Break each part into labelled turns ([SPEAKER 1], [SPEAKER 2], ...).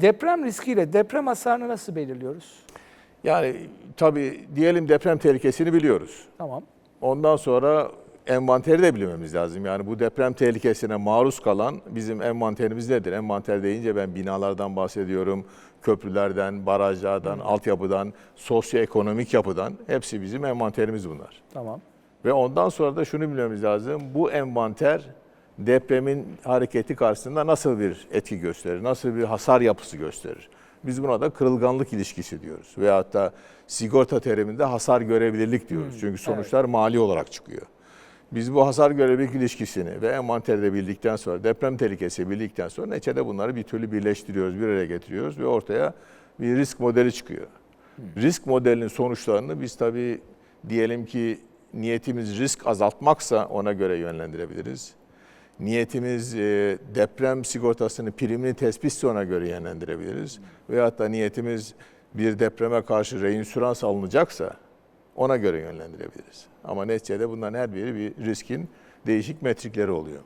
[SPEAKER 1] Deprem riskiyle deprem hasarını nasıl belirliyoruz?
[SPEAKER 2] Yani tabii diyelim deprem tehlikesini biliyoruz.
[SPEAKER 1] Tamam.
[SPEAKER 2] Ondan sonra envanteri de bilmemiz lazım. Yani bu deprem tehlikesine maruz kalan bizim envanterimiz nedir? Envanter deyince ben binalardan bahsediyorum, köprülerden, barajlardan, altyapıdan, sosyoekonomik yapıdan hepsi bizim envanterimiz bunlar.
[SPEAKER 1] Tamam.
[SPEAKER 2] Ve ondan sonra da şunu bilmemiz lazım. Bu envanter depremin hareketi karşısında nasıl bir etki gösterir? Nasıl bir hasar yapısı gösterir? Biz buna da kırılganlık ilişkisi diyoruz. Veyahut da sigorta teriminde hasar görebilirlik diyoruz. Çünkü sonuçlar mali olarak çıkıyor. Biz bu hasar görebilirlik ilişkisini ve envanterde bildikten sonra, deprem tehlikesi bildikten sonra neçede bunları bir türlü birleştiriyoruz, bir araya getiriyoruz ve ortaya bir risk modeli çıkıyor. Risk modelinin sonuçlarını biz tabii diyelim ki niyetimiz risk azaltmaksa ona göre yönlendirebiliriz. Niyetimiz e, deprem sigortasının primini tespitse ona göre yönlendirebiliriz. Veyahut da niyetimiz bir depreme karşı reinsürans alınacaksa ona göre yönlendirebiliriz. Ama neticede bunların her biri bir riskin değişik metrikleri oluyor.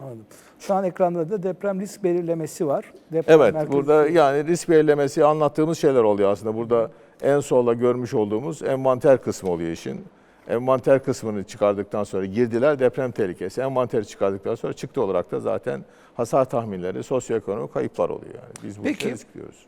[SPEAKER 1] Anladım. Şu an ekranda da deprem risk belirlemesi var. Deprem
[SPEAKER 2] Evet,
[SPEAKER 1] merkezi-
[SPEAKER 2] burada yani risk belirlemesi anlattığımız şeyler oluyor aslında. Burada en solda görmüş olduğumuz envanter kısmı oluyor işin. Envanter kısmını çıkardıktan sonra girdiler deprem tehlikesi. Envanteri çıkardıktan sonra çıktı olarak da zaten hasar tahminleri, sosyoekonomik kayıplar oluyor yani. Biz bu
[SPEAKER 1] Peki.
[SPEAKER 2] diyoruz.